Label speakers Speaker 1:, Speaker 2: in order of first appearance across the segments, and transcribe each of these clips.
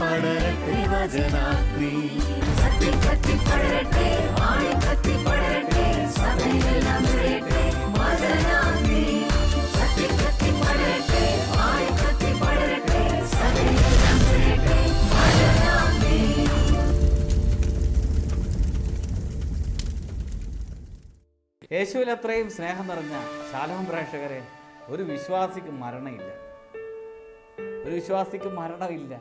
Speaker 1: പടരട്ടെ വചനാഗ്നി.
Speaker 2: സത്യം കത്തി പടരട്ടെ ആഴി കത്തി പടരട്ടെ സഭയെല്ലാം നിറയട്ടെ വചനാഗ്നി സത്യം കത്തി പടരട്ടെ ആഴി കത്തി പടരട്ടെ സഭയെല്ലാം നിറയട്ടെ വചനാഗ്നി
Speaker 3: യേശുവിൽ അത്രയും സ്നേഹം നിറഞ്ഞ ശാലോം പ്രേക്ഷകരെ ഒരു വിശ്വാസിക്ക് മരണമില്ല. ഒരു വിശ്വാസിക്ക് മരണമില്ല.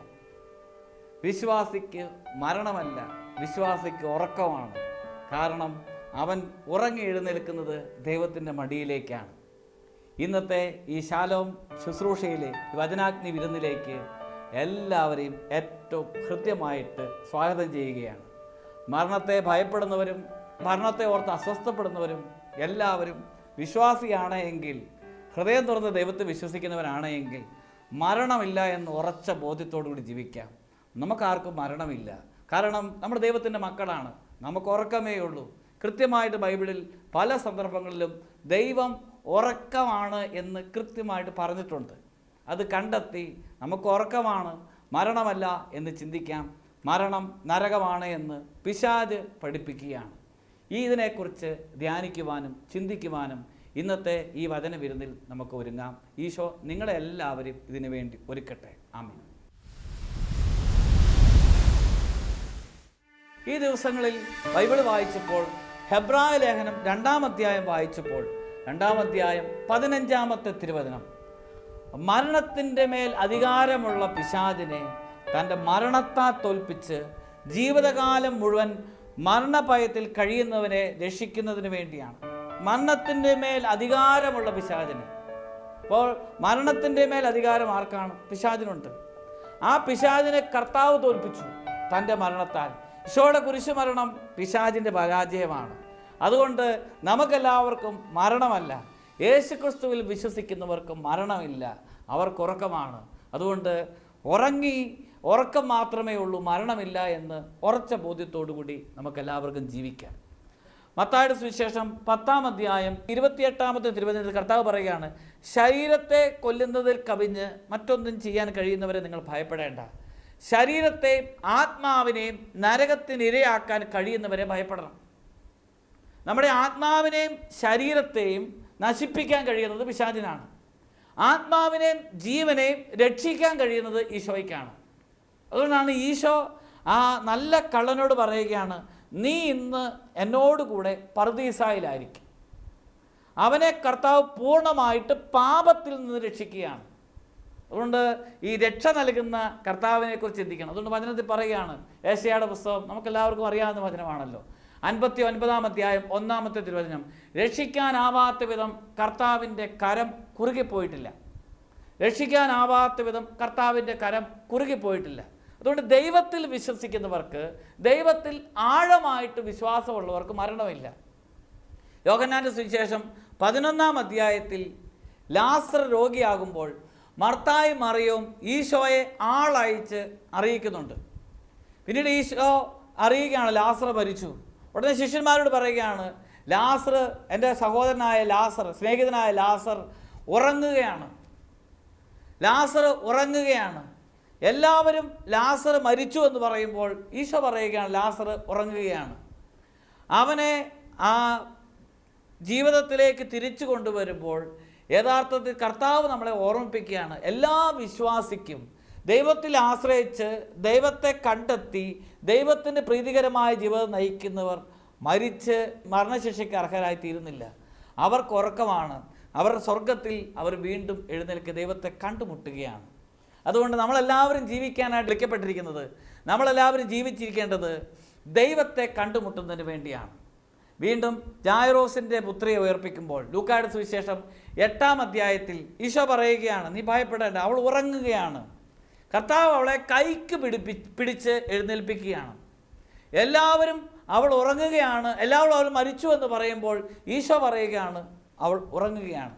Speaker 3: വിശ്വാസിക്ക് മരണമല്ല വിശ്വാസിക്ക് ഉറക്കമാണ്. കാരണം അവൻ ഉറങ്ങി എഴുന്നേൽക്കുന്നത് ദൈവത്തിന്റെ മടിയിലേക്കാണ്. ഇന്നത്തെ ഈ ശാലോം ശുശ്രൂഷയിലെ വചനാഗ്നി വിരുന്നിലേക്ക് എല്ലാവരെയും ഏറ്റവും ഹൃദ്യമായിട്ട് സ്വാഗതം ചെയ്യുകയാണ്. മരണത്തെ ഭയപ്പെടുന്നവരും മരണത്തെ ഓർത്ത് അസ്വസ്ഥപ്പെടുന്നവരും എല്ലാവരും വിശ്വാസിയാണ് എങ്കിൽ ഹൃദയം തുറന്ന് ദൈവത്തെ വിശ്വസിക്കുന്നവരാണ് എങ്കിൽ മരണമില്ല എന്ന് ഉറച്ച ബോധ്യത്തോടു കൂടി ജീവിക്കാം. നമുക്കാർക്കും മരണമില്ല. കാരണം നമ്മൾ ദൈവത്തിന്റെ മക്കളാണ്. നമുക്ക് ഉറക്കമേ ഉള്ളൂ. കൃത്യമായിട്ട് ബൈബിളിൽ പല സന്ദർഭങ്ങളിലും ദൈവം ഉറക്കമാണ് എന്ന് കൃത്യമായിട്ട് പറഞ്ഞിട്ടുണ്ട്. അത് കണ്ടെത്തി നമുക്ക് ഉറക്കമാണ് മരണമല്ല എന്ന് ചിന്തിക്കാം. മരണം നരകമാണ് എന്ന് പിശാജ് പഠിപ്പിക്കുകയാണ്. ഈ ഇതിനെക്കുറിച്ച് ധ്യാനിക്കുവാനും ചിന്തിക്കുവാനും ഇന്നത്തെ ഈ വചന വിരുന്നിൽ നമുക്ക് ഒരുങ്ങാം. ഈശോ നിങ്ങളെല്ലാവരും ഇതിനു വേണ്ടി ഒരുക്കട്ടെ. ആമീൻ. ഈ ദിവസങ്ങളിൽ ബൈബിൾ വായിച്ചപ്പോൾ ഹെബ്രായ ലേഖനം രണ്ടാം അധ്യായം വായിച്ചപ്പോൾ രണ്ടാം അധ്യായം പതിനഞ്ചാമത്തെ തിരുവചനം. മരണത്തിന്റെ മേൽ അധികാരമുള്ള പിശാചിനെ തന്റെ മരണത്താൽ തോൽപ്പിച്ച് ജീവിതകാലം മുഴുവൻ മരണഭയത്തിൽ കഴിയുന്നവനെ രക്ഷിക്കുന്നതിന് വേണ്ടിയാണ്. മരണത്തിന്റെ മേൽ അധികാരമുള്ള പിശാചിന്. അപ്പോൾ മരണത്തിന്റെ മേൽ അധികാരം ആർക്കാണ്? പിശാചിനുണ്ട്. ആ പിശാചിനെ കർത്താവ് തോൽപ്പിച്ചു തന്റെ മരണത്താൽ. ഈശോയുടെ കുരിശു മരണം പിശാചിന്റെ പരാജയമാണ്. അതുകൊണ്ട് നമുക്കെല്ലാവർക്കും മരണമല്ല. യേശുക്രിസ്തുവിൽ വിശ്വസിക്കുന്നവർക്ക് മരണമില്ല. അവർക്ക് ഉറക്കമാണ്. അതുകൊണ്ട് ഉറങ്ങി ഉറക്കം മാത്രമേ ഉള്ളൂ മരണമില്ല എന്ന് ഉറച്ച ബോധ്യത്തോടു കൂടി നമുക്കെല്ലാവർക്കും ജീവിക്കാം. മത്തായുടെ സുവിശേഷം പത്താം അധ്യായം ഇരുപത്തിയെട്ടാമത്തെ തിരുവചനത്തിൽ കർത്താവ് പറയുകയാണ് ശരീരത്തെ കൊല്ലുന്നതിൽ കവിഞ്ഞ് മറ്റൊന്നും ചെയ്യാൻ കഴിയുന്നവരെ നിങ്ങൾ ഭയപ്പെടേണ്ട. ശരീരത്തെയും ആത്മാവിനെയും നരകത്തിനിരയാക്കാൻ കഴിയുന്നവരെ ഭയപ്പെടണം. നമ്മുടെ ആത്മാവിനെയും ശരീരത്തെയും നശിപ്പിക്കാൻ കഴിയുന്നത് പിശാചിനാണ്. ആത്മാവിനെയും ജീവനെയും രക്ഷിക്കാൻ കഴിയുന്നത് ഈശോയ്ക്കാണ്. അതുകൊണ്ടാണ് ഈശോ ആ നല്ല കള്ളനോട് പറയുകയാണ് നീ ഇന്ന് എന്നോടുകൂടെ പർദീസായിലായിരിക്കും. അവനെ കർത്താവ് പൂർണമായിട്ട് പാപത്തിൽ നിന്ന് രക്ഷിക്കുകയാണ്. അതുകൊണ്ട് ഈ രക്ഷ നൽകുന്ന കർത്താവിനെക്കുറിച്ച് ചിന്തിക്കണം. അതുകൊണ്ട് വചനത്തിൽ പറയുകയാണ് ഏഷ്യയുടെ പുസ്തകം നമുക്കെല്ലാവർക്കും അറിയാവുന്ന വചനമാണല്ലോ. അൻപത്തി ഒൻപതാം അധ്യായം ഒന്നാമത്തെ തിരുവചനം രക്ഷിക്കാനാവാത്ത വിധം കർത്താവിന്റെ കരം കുറുകിപ്പോയിട്ടില്ല രക്ഷിക്കാനാവാത്ത വിധം കർത്താവിന്റെ കരം കുറുകിപ്പോയിട്ടില്ല അതുകൊണ്ട് ദൈവത്തിൽ വിശ്വസിക്കുന്നവർക്ക് ദൈവത്തിൽ ആഴമായിട്ട് വിശ്വാസമുള്ളവർക്ക് മരണമില്ല. യോഗനാന്റെ സുവിശേഷം പതിനൊന്നാം അധ്യായത്തിൽ ലാസർ രോഗിയാകുമ്പോൾ മർത്തായി മറിയവും ഈശോയെ ആളയച്ച് അറിയിക്കുന്നുണ്ട്. പിന്നീട് ഈശോ അറിയുകയാണ് ലാസർ മരിച്ചു. ഉടനെ ശിഷ്യന്മാരോട് പറയുകയാണ് ലാസർ എന്റെ സഹോദരനായ ലാസർ സ്നേഹിതനായ ലാസർ ഉറങ്ങുകയാണ്. ലാസർ ഉറങ്ങുകയാണ്. എല്ലാവരും ലാസർ മരിച്ചു എന്ന് പറയുമ്പോൾ ഈശോ പറയുകയാണ് ലാസർ ഉറങ്ങുകയാണ്. അവനെ ആ ജീവിതത്തിലേക്ക് തിരിച്ചു കൊണ്ടുവരുമ്പോൾ യഥാർത്ഥത്തിൽ കർത്താവ് നമ്മളെ ഓർമ്മിപ്പിക്കുകയാണ്. എല്ലാ വിശ്വാസിക്കും ദൈവത്തിൽ ആശ്രയിച്ച് ദൈവത്തെ കണ്ടെത്തി ദൈവത്തിന്റെ പ്രീതികരമായ ജീവിതം നയിക്കുന്നവർ മരിച്ച് മരണശിക്ഷയ്ക്ക് അർഹരായി തീരുന്നില്ല അവർക്ക് ഉറക്കമാണ്. അവർ സ്വർഗത്തിൽ അവർ വീണ്ടും എഴുന്നേൽക്ക് ദൈവത്തെ കണ്ടുമുട്ടുകയാണ്. അതുകൊണ്ട് നമ്മളെല്ലാവരും ജീവിക്കാനായിട്ട് വിളിക്കപ്പെട്ടിരിക്കുന്നത് നമ്മളെല്ലാവരും ജീവിച്ചിരിക്കേണ്ടത് ദൈവത്തെ കണ്ടുമുട്ടുന്നതിന് വേണ്ടിയാണ്. വീണ്ടും ജായറോസിന്റെ പുത്രിയെ ഉയർപ്പിക്കുമ്പോൾ ലൂക്കായുടെ സുവിശേഷം എട്ടാം അധ്യായത്തിൽ ഈശോ പറയുകയാണ് നീ ഭയപ്പെടേണ്ട അവൾ ഉറങ്ങുകയാണ്. കർത്താവ് അവളെ കൈക്ക് പിടിപ്പി പിടിച്ച് എഴുന്നേൽപ്പിക്കുകയാണ്. എല്ലാവരും അവൾ ഉറങ്ങുകയാണ് എല്ലാവരും അവൾ മരിച്ചു എന്ന് പറയുമ്പോൾ ഈശോ പറയുകയാണ് അവൾ ഉറങ്ങുകയാണ്.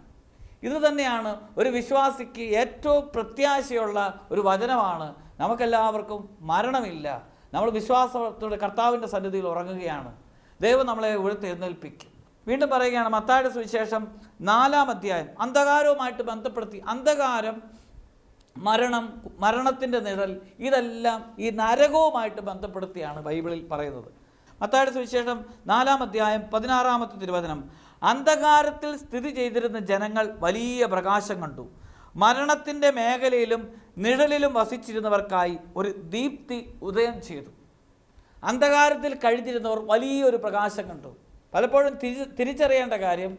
Speaker 3: ഇത് തന്നെയാണ് ഒരു വിശ്വാസിക്ക് ഏറ്റവും പ്രത്യാശയുള്ള ഒരു വചനമാണ് നമുക്കെല്ലാവർക്കും മരണമില്ല. നമ്മൾ വിശ്വാസത്തോടെ കർത്താവിന്റെ സന്നിധിയിൽ ഉറങ്ങുകയാണ്. ദൈവം നമ്മളെ ഉയർത്തെഴുന്നേൽപ്പിക്കും വീണ്ടും പറയുകയാണ് മത്തായുടെ സുവിശേഷം നാലാം അധ്യായം. അന്ധകാരവുമായിട്ട് ബന്ധപ്പെടുത്തി അന്ധകാരം മരണം മരണത്തിന്റെ നിഴൽ ഇതെല്ലാം ഈ നരകവുമായിട്ട് ബന്ധപ്പെടുത്തിയാണ് ബൈബിളിൽ പറയുന്നത്. മത്തായുടെ സുവിശേഷം നാലാം അധ്യായം പതിനാറാമത്തെ തിരുവചനം. അന്ധകാരത്തിൽ സ്ഥിതി ചെയ്തിരുന്ന ജനങ്ങൾ വലിയ പ്രകാശം കണ്ടു. മരണത്തിന്റെ മേഖലയിലും നിഴലിലും വസിച്ചിരുന്നവർക്കായി ഒരു ദീപ്തി ഉദയം ചെയ്തു. അന്ധകാരത്തിൽ കഴിഞ്ഞിരുന്നവർ വലിയൊരു പ്രകാശം കണ്ടു. പലപ്പോഴും തിരി തിരിച്ചറിയേണ്ട കാര്യം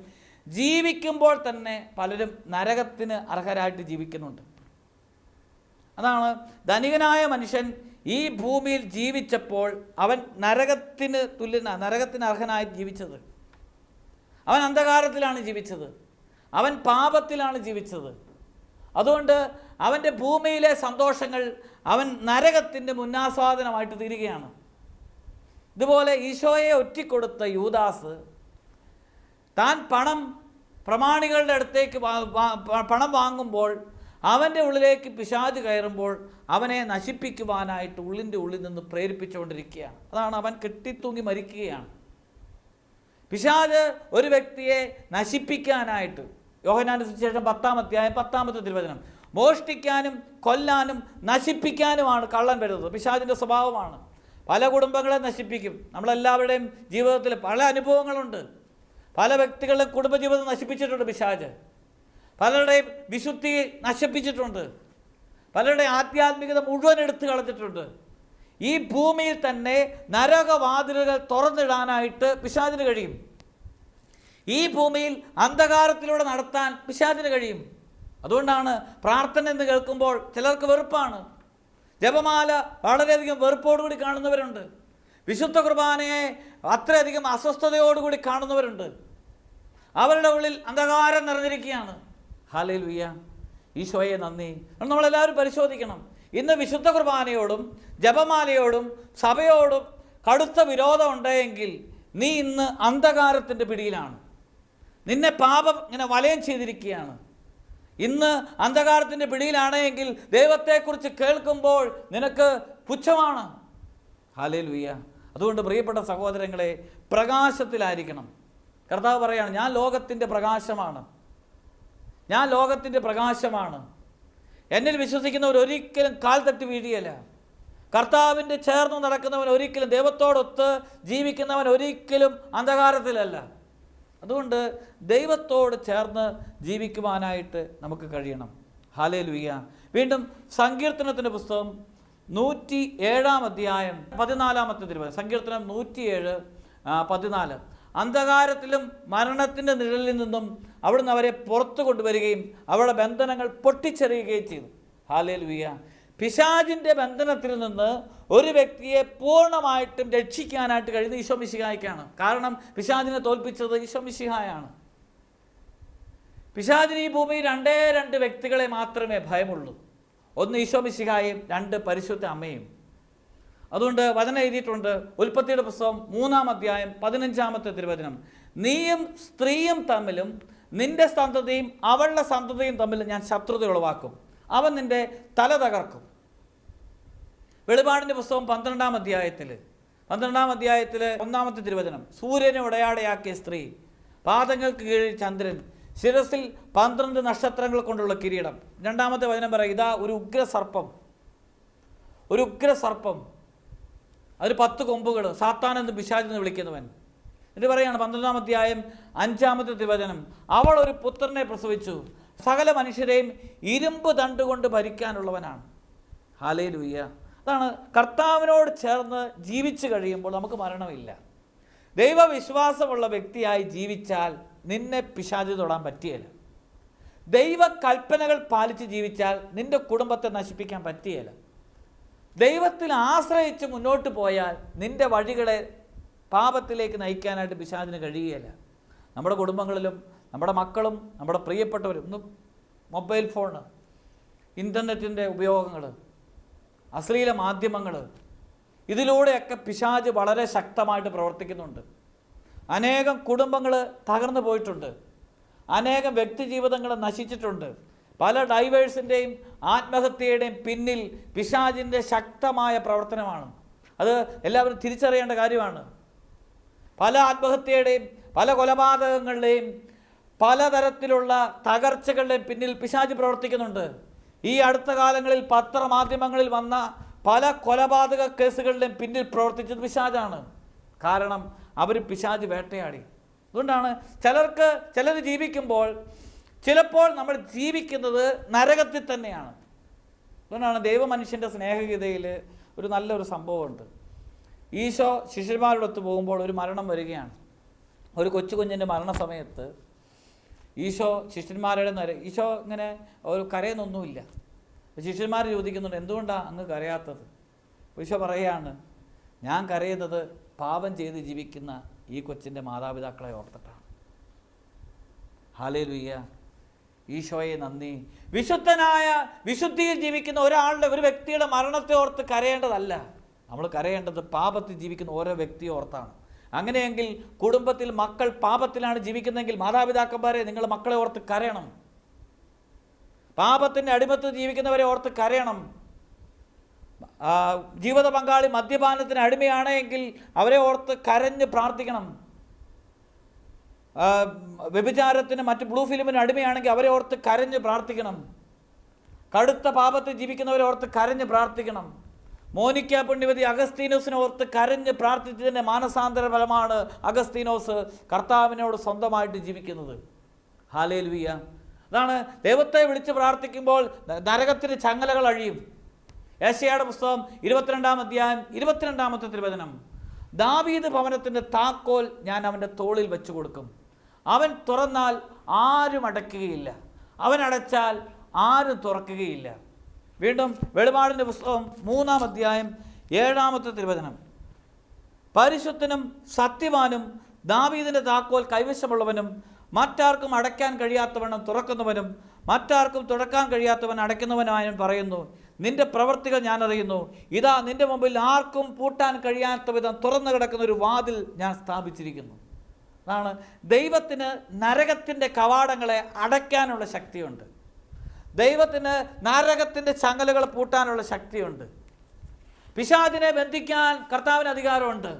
Speaker 3: ജീവിക്കുമ്പോൾ തന്നെ പലരും നരകത്തിന് അർഹരായിട്ട് ജീവിക്കുന്നുണ്ട്. അതാണ് ധനികനായ മനുഷ്യൻ ഈ ഭൂമിയിൽ ജീവിച്ചപ്പോൾ അവൻ നരകത്തിന് തുല്യന നരകത്തിന് അർഹനായി ജീവിച്ചത്. അവൻ അന്ധകാരത്തിലാണ് ജീവിച്ചത്. അവൻ പാപത്തിലാണ് ജീവിച്ചത്. അതുകൊണ്ട് അവന്റെ ഭൂമിയിലെ സന്തോഷങ്ങൾ അവൻ നരകത്തിന്റെ മുന്നാസ്വാദനമായിട്ട് തീരുകയാണ്. ഇതുപോലെ ഈശോയെ ഒറ്റിക്കൊടുത്ത യൂദാസ് താൻ പണം പ്രമാണികളുടെ അടുത്തേക്ക് പണം വാങ്ങുമ്പോൾ അവന്റെ ഉള്ളിലേക്ക് പിശാജ് കയറുമ്പോൾ അവനെ നശിപ്പിക്കുവാനായിട്ട് ഉള്ളിന്റെ ഉള്ളിൽ നിന്ന് പ്രേരിപ്പിച്ചുകൊണ്ടിരിക്കുകയാണ്. അതാണ് അവൻ കെട്ടിത്തൂങ്ങി മരിക്കുകയാണ്. പിശാജ് ഒരു വ്യക്തിയെ നശിപ്പിക്കാനായിട്ട് യോഹനാന്റെ സുവിശേഷം പത്താം അധ്യായം പത്താമത്തെ തിരുവചനം മോഷ്ടിക്കാനും കൊല്ലാനും നശിപ്പിക്കാനുമാണ് കള്ളൻ വരുന്നത്. പിശാജിന്റെ സ്വഭാവമാണ്. പല കുടുംബങ്ങളെ നശിപ്പിക്കും. നമ്മളെല്ലാവരുടെയും ജീവിതത്തിൽ പല അനുഭവങ്ങളുണ്ട്. പല വ്യക്തികളുടെ കുടുംബജീവിതം നശിപ്പിച്ചിട്ടുണ്ട് പിശാജ്. പലരുടെയും വിശുദ്ധി നശിപ്പിച്ചിട്ടുണ്ട്. പലരുടെ ആധ്യാത്മികത മുഴുവൻ എടുത്തു കളഞ്ഞിട്ടുണ്ട്. ഈ ഭൂമിയിൽ തന്നെ നരകവാതിലുകൾ തുറന്നിടാനായിട്ട് പിശാചിന് കഴിയും. ഈ ഭൂമിയിൽ അന്ധകാരത്തിലൂടെ നടത്താൻ പിശാചിന് കഴിയും. അതുകൊണ്ടാണ് പ്രാർത്ഥന എന്ന് കേൾക്കുമ്പോൾ ചിലർക്ക് വെറുപ്പാണ്. ജപമാല വളരെയധികം വെറുപ്പോടുകൂടി കാണുന്നവരുണ്ട്. വിശുദ്ധ കുർബാനയെ അത്രയധികം അസ്വസ്ഥതയോടുകൂടി കാണുന്നവരുണ്ട്. അവരുടെ ഉള്ളിൽ അന്ധകാരം നിറഞ്ഞിരിക്കുകയാണ്. ഹാലയിൽ വിയ ഈശോയെ നന്ദി. നമ്മളെല്ലാവരും പരിശോധിക്കണം. ഇന്ന് വിശുദ്ധ കുർബാനയോടും ജപമാലയോടും സഭയോടും കടുത്ത വിരോധം ഉണ്ടെങ്കിൽ നീ ഇന്ന് അന്ധകാരത്തിന്റെ പിടിയിലാണ്. നിന്നെ പാപം ഇങ്ങനെ വലയം ചെയ്തിരിക്കുകയാണ്. ഇന്ന് അന്ധകാരത്തിന്റെ പിടിയിലാണ് എങ്കിൽ ദൈവത്തെക്കുറിച്ച് കേൾക്കുമ്പോൾ നിനക്ക് പുച്ഛമാണ്. ഹാലേ ലുയ്യ അതുകൊണ്ട് പ്രിയപ്പെട്ട സഹോദരങ്ങളെ പ്രകാശത്തിലായിരിക്കണം. കർത്താവ് പറയാണ് ഞാൻ ലോകത്തിന്റെ പ്രകാശമാണ്. ഞാൻ ലോകത്തിന്റെ പ്രകാശമാണ്. എന്നിൽ വിശ്വസിക്കുന്നവർ ഒരിക്കലും കാൽ തട്ടി വീഴിയല്ല കർത്താവിന്റെ ചേർന്ന് നടക്കുന്നവൻ ഒരിക്കലും ദൈവത്തോടൊത്ത് ജീവിക്കുന്നവൻ ഒരിക്കലും അന്ധകാരത്തിലല്ല. അതുകൊണ്ട് ദൈവത്തോട് ചേർന്ന് ജീവിക്കുവാനായിട്ട് നമുക്ക് കഴിയണം. ഹാലേ ലുയ്യ വീണ്ടും സങ്കീർത്തനത്തിന്റെ പുസ്തകം നൂറ്റി ഏഴാം അധ്യായം പതിനാലാമത്തെ തിരുവചനം. സങ്കീർത്തനം നൂറ്റിയേഴ് പതിനാല്. അന്ധകാരത്തിലും മരണത്തിന്റെ നിഴലിൽ നിന്നും അവിടുന്ന് അവരെ പുറത്തു കൊണ്ടുവരികയും അവരുടെ ബന്ധനങ്ങൾ പൊട്ടിച്ചെറിയുകയും ചെയ്തു. ഹാലേ വിയ പിശാജിന്റെ ബന്ധനത്തിൽ നിന്ന് ഒരു വ്യക്തിയെ പൂർണമായിട്ടും രക്ഷിക്കാനായിട്ട് കഴിയുന്ന ഈശോ മിശിഹായ്ക്കാണ്. കാരണം പിശാജിനെ തോൽപ്പിച്ചത് ഈശോ മിശിഹായാണ്. പിശാചിന് ഈ ഭൂമിയിൽ രണ്ടേ രണ്ട് വ്യക്തികളെ മാത്രമേ ഭയമുള്ളൂ. ഒന്ന് ഈശോ മിശിഹായും രണ്ട് പരിശുദ്ധ അമ്മയും. അതുകൊണ്ട് വചനം എഴുതിയിട്ടുണ്ട് ഉൽപ്പത്തിയുടെ പുസ്തകം മൂന്നാം അധ്യായം പതിനഞ്ചാമത്തെ തിരുവചനം. നീയും സ്ത്രീയും തമ്മിലും നിന്റെ സന്തതിയും അവളുടെ സന്തതിയും തമ്മിൽ ഞാൻ ശത്രുത ഉളവാക്കും അവൻ നിന്റെ തല തകർക്കും. വെളിപാടിന്റെ പുസ്തകം പന്ത്രണ്ടാം അധ്യായത്തിൽ പന്ത്രണ്ടാം അധ്യായത്തിൽ ഒന്നാമത്തെ തിരുവചനം. സൂര്യനെ ഉടയാടയാക്കിയ സ്ത്രീ പാദങ്ങൾക്ക് കീഴിൽ ചന്ദ്രൻ ശിരസിൽ പന്ത്രണ്ട് നക്ഷത്രങ്ങൾ കൊണ്ടുള്ള കിരീടം. രണ്ടാമത്തെ വചനം പറയാം ഇതാ ഒരു ഉഗ്ര സർപ്പം ഒരു ഉഗ്ര സർപ്പം അതിന് പത്ത് കൊമ്പുകൾ. സാത്താൻ എന്ന് പിശാചെന്ന് വിളിക്കുന്നവൻ. ഇത് പറയാണ് പന്ത്രണ്ടാം അധ്യായം അഞ്ചാമത്തെ തിരുവചനം. അവൾ ഒരു പുത്രനെ പ്രസവിച്ചു. സകല മനുഷ്യരെയും ഇരുമ്പ് തണ്ടുകൊണ്ട് ഭരിക്കാനുള്ളവനാണ്. ഹാലേ ലൂയ്യ അതാണ് കർത്താവിനോട് ചേർന്ന് ജീവിച്ചു കഴിയുമ്പോൾ നമുക്ക് മരണമില്ല. ദൈവവിശ്വാസമുള്ള വ്യക്തിയായി ജീവിച്ചാൽ നിന്നെ പിശാചി തൊടാൻ പറ്റിയല്ല ദൈവകൽപ്പനകൾ പാലിച്ച് ജീവിച്ചാൽ നിന്റെ കുടുംബത്തെ നശിപ്പിക്കാൻ പറ്റിയല്ല ദൈവത്തിൽ ആശ്രയിച്ച് മുന്നോട്ട് പോയാൽ നിന്റെ വഴികളെ പാപത്തിലേക്ക് നയിക്കാനായിട്ട് പിശാചിന് കഴിയുകയില്ല. നമ്മുടെ കുടുംബങ്ങളിലും നമ്മുടെ മക്കളും നമ്മുടെ പ്രിയപ്പെട്ടവരും ഇന്ന് മൊബൈൽ ഫോണ് ഇന്റർനെറ്റിന്റെ ഉപയോഗങ്ങൾ അശ്ലീല മാധ്യമങ്ങൾ ഇതിലൂടെയൊക്കെ പിശാജ് വളരെ ശക്തമായിട്ട് പ്രവർത്തിക്കുന്നുണ്ട്. അനേകം കുടുംബങ്ങൾ തകർന്നു പോയിട്ടുണ്ട്. അനേകം വ്യക്തി ജീവിതങ്ങൾ നശിച്ചിട്ടുണ്ട്. പല ഡൈവേഴ്സിന്റെയും ആത്മഹത്യയുടെയും പിന്നിൽ പിശാജിന്റെ ശക്തമായ പ്രവർത്തനമാണ്. അത് എല്ലാവരും തിരിച്ചറിയേണ്ട കാര്യമാണ്. പല ആത്മഹത്യയുടെയും പല കൊലപാതകങ്ങളുടെയും പലതരത്തിലുള്ള തകർച്ചകളുടെയും പിന്നിൽ പിശാജ് പ്രവർത്തിക്കുന്നുണ്ട്. ഈ അടുത്ത കാലങ്ങളിൽ പത്രമാധ്യമങ്ങളിൽ വന്ന പല കൊലപാതക കേസുകളിലും പിന്നിൽ പ്രവർത്തിച്ചത് പിശാജാണ് കാരണം അവർ പിശാജ് വേട്ടയാടി. അതുകൊണ്ടാണ് ചിലർക്ക് ചിലർ ജീവിക്കുമ്പോൾ ചിലപ്പോൾ നമ്മൾ ജീവിക്കുന്നത് നരകത്തിൽ തന്നെയാണ്. അതുകൊണ്ടാണ് ദൈവമനുഷ്യന്റെ സ്നേഹഗീതയിൽ ഒരു നല്ലൊരു സംഭവമുണ്ട്. ഈശോ ശിഷ്യന്മാരോടൊത്ത് പോകുമ്പോൾ ഒരു മരണം വരികയാണ്. ഒരു കൊച്ചു കുഞ്ഞിന്റെ മരണസമയത്ത് ഈശോ ശിഷ്യന്മാരുടെ നര ഈശോ ഇങ്ങനെ ഒരു കരയെന്നൊന്നുമില്ല. ശിഷ്യന്മാർ ചോദിക്കുന്നുണ്ട് എന്തുകൊണ്ടാണ് അങ്ങ് കരയാത്തത്? ഈശോ പറയുകയാണ് ഞാൻ കരയുന്നത് പാപം ചെയ്ത് ജീവിക്കുന്ന ഈ കൊച്ചിന്റെ മാതാപിതാക്കളെ ഓർത്തിട്ടാണ്. ഹാലേ ലുയ്യ ഈശോയെ നന്ദി. വിശുദ്ധനായ വിശുദ്ധിയിൽ ജീവിക്കുന്ന ഒരാളുടെ ഒരു വ്യക്തിയുടെ മരണത്തെ ഓർത്ത് കരയേണ്ടതല്ല. നമ്മൾ കരയേണ്ടത് പാപത്തിൽ ജീവിക്കുന്ന ഓരോ വ്യക്തിയെ ഓർത്താണ്. അങ്ങനെയെങ്കിൽ കുടുംബത്തിൽ മക്കൾ പാപത്തിലാണ് ജീവിക്കുന്നതെങ്കിൽ മാതാപിതാക്കന്മാരെ നിങ്ങൾ മക്കളെ ഓർത്ത് കരയണം. പാപത്തിന്റെ അടിമത്ത് ജീവിക്കുന്നവരെ ഓർത്ത് കരയണം. ജീവിത പങ്കാളി മദ്യപാനത്തിന് അടിമയാണെങ്കിൽ അവരെ ഓർത്ത് കരഞ്ഞ് പ്രാർത്ഥിക്കണം. വ്യഭിചാരത്തിന് മറ്റ് ബ്ലൂ ഫിലിമിന് അടിമയാണെങ്കിൽ അവരെ ഓർത്ത് കരഞ്ഞ് പ്രാർത്ഥിക്കണം. കടുത്ത പാപത്തിൽ ജീവിക്കുന്നവരെ ഓർത്ത് കരഞ്ഞ് പ്രാർത്ഥിക്കണം. മോനിക്ക പുണ്യവതി അഗസ്തീനോസിനെ ഓർത്ത് കരഞ്ഞ് പ്രാർത്ഥിച്ചതിന്റെ മാനസാന്തര ഫലമാണ് അഗസ്തീനോസ് കർത്താവിനോട് സ്വന്തമായിട്ട് ജീവിക്കുന്നത്. ഹാലേ വിയ അതാണ് ദൈവത്തെ വിളിച്ച് പ്രാർത്ഥിക്കുമ്പോൾ നരകത്തിന് ചങ്ങലകൾ അഴിയും. ഏഷ്യയുടെ പുസ്തകം ഇരുപത്തിരണ്ടാം അധ്യായം ഇരുപത്തിരണ്ടാമത്തെ തിരുവചനം. ദാവീദ് ഭവനത്തിന്റെ താക്കോൽ ഞാൻ അവന്റെ തോളിൽ വെച്ചു കൊടുക്കും. അവൻ തുറന്നാൽ ആരും അടയ്ക്കുകയില്ല. അവൻ അടച്ചാൽ ആരും തുറക്കുകയില്ല. വീണ്ടും വെളിപാടിന്റെ പുസ്തകം മൂന്നാം അധ്യായം ഏഴാമത്തെ തിരുവചനം. പരിശുദ്ധനും സത്യവാനും ദാവീദിന്റെ താക്കോൽ കൈവശമുള്ളവനും മറ്റാർക്കും അടയ്ക്കാൻ കഴിയാത്തവണ്ണം തുറക്കുന്നവനും മറ്റാർക്കും തുറക്കാൻ കഴിയാത്തവൻ അടയ്ക്കുന്നവനായും പറയുന്നു. നിന്റെ പ്രവൃത്തികൾ ഞാൻ അറിയുന്നു. ഇതാ നിന്റെ മുമ്പിൽ ആർക്കും പൂട്ടാൻ കഴിയാത്ത വിധം തുറന്നു കിടക്കുന്ന ഒരു വാതിൽ ഞാൻ സ്ഥാപിച്ചിരിക്കുന്നു. അതാണ് ദൈവത്തിന് നരകത്തിന്റെ കവാടങ്ങളെ അടയ്ക്കാനുള്ള ശക്തിയുണ്ട്. ദൈവത്തിന് നരകത്തിന്റെ ചങ്ങലകൾ പൂട്ടാനുള്ള ശക്തിയുണ്ട്. പിശാദിനെ ബന്ധിക്കാൻ കർത്താവിന് അധികാരമുണ്ട്.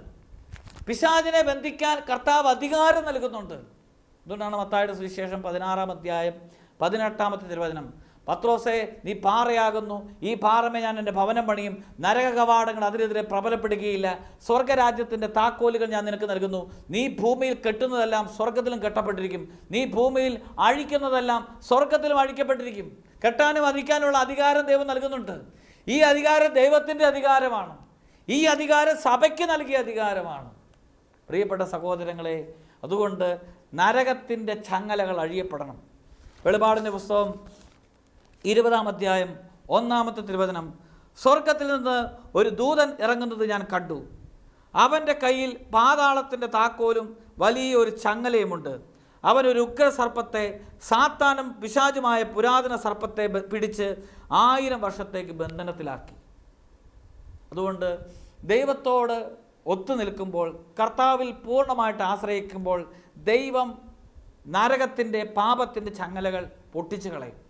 Speaker 3: പിശാദിനെ ബന്ധിക്കാൻ കർത്താവ് അധികാരം നൽകുന്നുണ്ട്. അതുകൊണ്ടാണ് മത്തായുടെ സുവിശേഷം പതിനാറാം അധ്യായം പതിനെട്ടാമത്തെ തിരുവചനം. പത്രോസെ നീ പാറയാകുന്നു. ഈ പാറമേ ഞാൻ എന്റെ ഭവനം പണിയും. നരക കവാടങ്ങൾ അതിനെതിരെ പ്രബലപ്പെടുകയില്ല. സ്വർഗരാജ്യത്തിന്റെ താക്കോലുകൾ ഞാൻ നിനക്ക് നൽകുന്നു. നീ ഭൂമിയിൽ കെട്ടുന്നതെല്ലാം സ്വർഗത്തിലും കെട്ടപ്പെട്ടിരിക്കും. നീ ഭൂമിയിൽ അഴിക്കുന്നതെല്ലാം സ്വർഗത്തിലും അഴിക്കപ്പെട്ടിരിക്കും. കെട്ടാനും അഴിക്കാനുള്ള അധികാരം ദൈവം നൽകുന്നുണ്ട്. ഈ അധികാരം ദൈവത്തിന്റെ അധികാരമാണ്. ഈ അധികാരം സഭയ്ക്ക് നൽകിയ അധികാരമാണ്. പ്രിയപ്പെട്ട സഹോദരങ്ങളെ അതുകൊണ്ട് നരകത്തിന്റെ ചങ്ങലകൾ അഴിയപ്പെടണം. വെളിപാടിന്റെ പുസ്തകം ഇരുപതാം അധ്യായം ഒന്നാമത്തെ തിരുവചനം. സ്വർഗത്തിൽ നിന്ന് ഒരു ദൂതൻ ഇറങ്ങുന്നത് ഞാൻ കണ്ടു. അവന്റെ കയ്യിൽ പാതാളത്തിന്റെ താക്കോലും വലിയൊരു ചങ്ങലയുമുണ്ട്. അവനൊരു ഉഗ്ര സർപ്പത്തെ സാത്താനും പിശാചുമായ പുരാതന സർപ്പത്തെ പിടിച്ച് ആയിരം വർഷത്തേക്ക് ബന്ധനത്തിലാക്കി. അതുകൊണ്ട് ദൈവത്തോട് ഒത്തു നിൽക്കുമ്പോൾ കർത്താവിൽ പൂർണമായിട്ട് ആശ്രയിക്കുമ്പോൾ ദൈവം നരകത്തിന്റെ പാപത്തിന്റെ ചങ്ങലകൾ പൊട്ടിച്ചു കളയും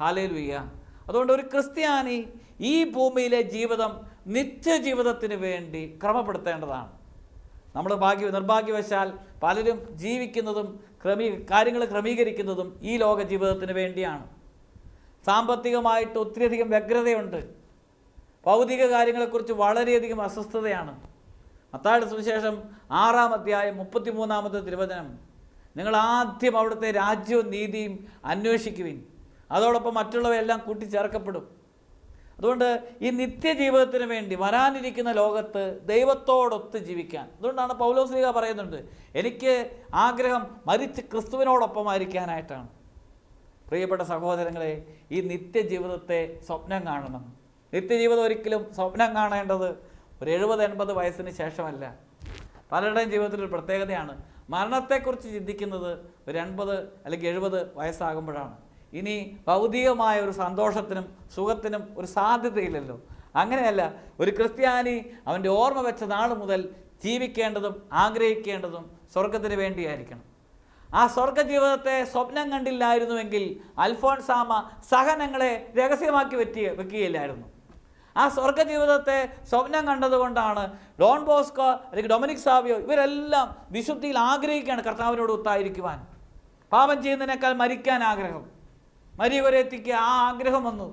Speaker 3: ഹാലേലുയ്യ അതുകൊണ്ട് ഒരു ക്രിസ്ത്യാനി ഈ ഭൂമിയിലെ ജീവിതം നിത്യജീവിതത്തിന് വേണ്ടി ക്രമപ്പെടുത്തേണ്ടതാണ്. നമ്മൾ ഭാഗ്യ നിർഭാഗ്യവശാൽ പലരും ജീവിക്കുന്നതും ക്രമീ കാര്യങ്ങൾ ക്രമീകരിക്കുന്നതും ഈ ലോക ജീവിതത്തിന് വേണ്ടിയാണ്. സാമ്പത്തികമായിട്ട് ഒത്തിരിയധികം വ്യഗ്രതയുണ്ട്. ഭൗതിക കാര്യങ്ങളെക്കുറിച്ച് വളരെയധികം അസ്വസ്ഥതയാണ്. മത്തായുടെ സുവിശേഷം ആറാം അധ്യായം മുപ്പത്തിമൂന്നാമത്തെ തിരുവചനം. നിങ്ങൾ ആദ്യം അവിടുത്തെ രാജ്യവും നീതിയും അന്വേഷിക്കുവിൻ. അതോടൊപ്പം മറ്റുള്ളവയെല്ലാം കൂട്ടിച്ചേർക്കപ്പെടും. അതുകൊണ്ട് ഈ നിത്യജീവിതത്തിന് വേണ്ടി വരാനിരിക്കുന്ന ലോകത്ത് ദൈവത്തോടൊത്ത് ജീവിക്കാൻ. അതുകൊണ്ടാണ് പൗലോസ്ലിക പറയുന്നുണ്ട് എനിക്ക് ആഗ്രഹം മരിച്ച് ക്രിസ്തുവിനോടൊപ്പമായിരിക്കാനായിട്ടാണ്. പ്രിയപ്പെട്ട സഹോദരങ്ങളെ ഈ നിത്യജീവിതത്തെ സ്വപ്നം കാണണം. നിത്യജീവിതം ഒരിക്കലും സ്വപ്നം കാണേണ്ടത് ഒരു എഴുപത് എൺപത് വയസ്സിന് ശേഷമല്ല. പലരുടെയും ജീവിതത്തിൽ ഒരു പ്രത്യേകതയാണ് മരണത്തെക്കുറിച്ച് ചിന്തിക്കുന്നത് ഒരു എൺപത് അല്ലെങ്കിൽ എഴുപത് വയസ്സാകുമ്പോഴാണ്. ഇനി ഭൗതികമായ ഒരു സന്തോഷത്തിനും സുഖത്തിനും ഒരു സാധ്യതയില്ലല്ലോ. അങ്ങനെയല്ല ഒരു ക്രിസ്ത്യാനി അവന്റെ ഓർമ്മ വെച്ച നാൾ മുതൽ ജീവിക്കേണ്ടതും ആഗ്രഹിക്കേണ്ടതും സ്വർഗത്തിന് വേണ്ടിയായിരിക്കണം. ആ സ്വർഗ ജീവിതത്തെ സ്വപ്നം കണ്ടില്ലായിരുന്നുവെങ്കിൽ അൽഫോൺസാമ സഹനങ്ങളെ രഹസ്യമാക്കി വെറ്റി വെക്കുകയില്ലായിരുന്നു. ആ സ്വർഗ ജീവിതത്തെ സ്വപ്നം കണ്ടതുകൊണ്ടാണ് ഡോൺ ബോസ്കോ അല്ലെങ്കിൽ ഡൊമിനിക് സാവിയോ ഇവരെല്ലാം വിശുദ്ധിയിൽ ആഗ്രഹിക്കുകയാണ് കർത്താവിനോട് ഒത്തായിരിക്കുവാൻ. പാപം ചെയ്യുന്നതിനേക്കാൾ മരിക്കാൻ ആഗ്രഹം. മരിയ വരെ ആ ആഗ്രഹം വന്നു.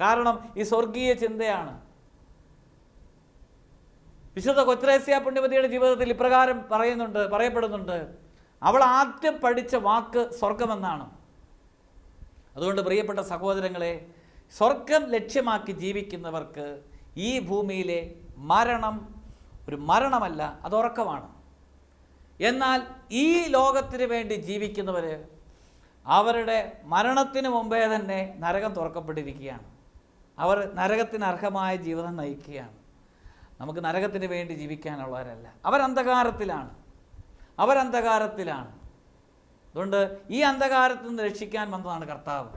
Speaker 3: കാരണം ഈ സ്വർഗീയ ചിന്തയാണ്. വിശുദ്ധ കൊത്രേസ്യ പുണ്യവതിയുടെ ജീവിതത്തിൽ ഇപ്രകാരം പറയുന്നുണ്ട് പറയപ്പെടുന്നുണ്ട്. അവൾ ആദ്യം പഠിച്ച വാക്ക് സ്വർഗമെന്നാണ്. അതുകൊണ്ട് പ്രിയപ്പെട്ട സഹോദരങ്ങളെ സ്വർഗം ലക്ഷ്യമാക്കി ജീവിക്കുന്നവർക്ക് ഈ ഭൂമിയിലെ മരണം ഒരു മരണമല്ല അത് ഉറക്കമാണ്. എന്നാൽ ഈ ലോകത്തിന് വേണ്ടി ജീവിക്കുന്നവർ അവരുടെ മരണത്തിന് മുമ്പേ തന്നെ നരകം തുറക്കപ്പെട്ടിരിക്കുകയാണ്. അവർ നരകത്തിന് അർഹമായ ജീവിതം നയിക്കുകയാണ്. നമുക്ക് നരകത്തിന് വേണ്ടി ജീവിക്കാനുള്ളവരല്ല. അവരന്ധകാരത്തിലാണ്. അവരന്ധകാരത്തിലാണ്. അതുകൊണ്ട് ഈ അന്ധകാരത്തിൽ നിന്ന് രക്ഷിക്കാൻ വന്നതാണ് കർത്താവ്.